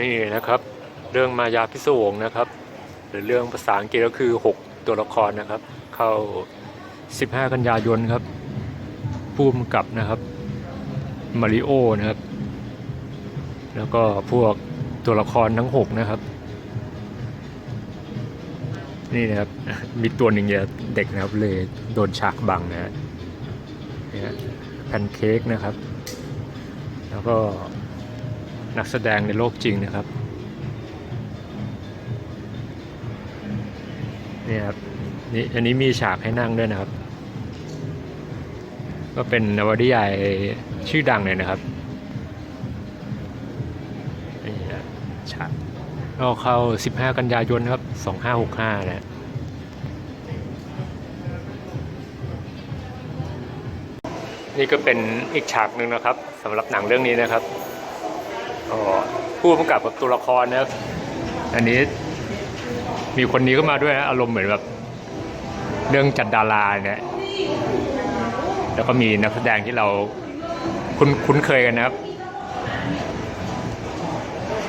นี่นะครับ เรื่องมายาพิศวงนะครับ หรือเรื่องภาษาอังกฤษก็คือ 6 ตัวละครนะครับ เข้า 15 กันยายนครับผู้กำกับนะครับมาริโอนะครับ แล้วก็พวกตัวละครทั้ง 6 นะครับ นี่นะครับ มีตัวหนึ่งเนี่ยเด็กนะครับเลยโดนฉากบังนะฮะแพนเค้กนะครับ แล้วก็ นักแสดงในโลกจริงนะครับนี่ครับนี่อันนี้มีฉากให้นั่งด้วยนะครับ ก็เป็นนวนิยายชื่อดังเลยนะครับนี่นะฉากก็เข้า 15 กันยายนครับ 2565 นะนี่ก็เป็นอีกฉากหนึ่งนะครับสำหรับหนังเรื่องนี้นะครับ ผู้กำกับกับตัวละครนะครับ อันนี้มีคนนี้ก็มาด้วยนะอารมณ์เหมือนแบบเรื่องจัดดาราเนี่ยแล้วก็มีนักแสดงที่เราคุ้นคุ้นเคยกันนะครับ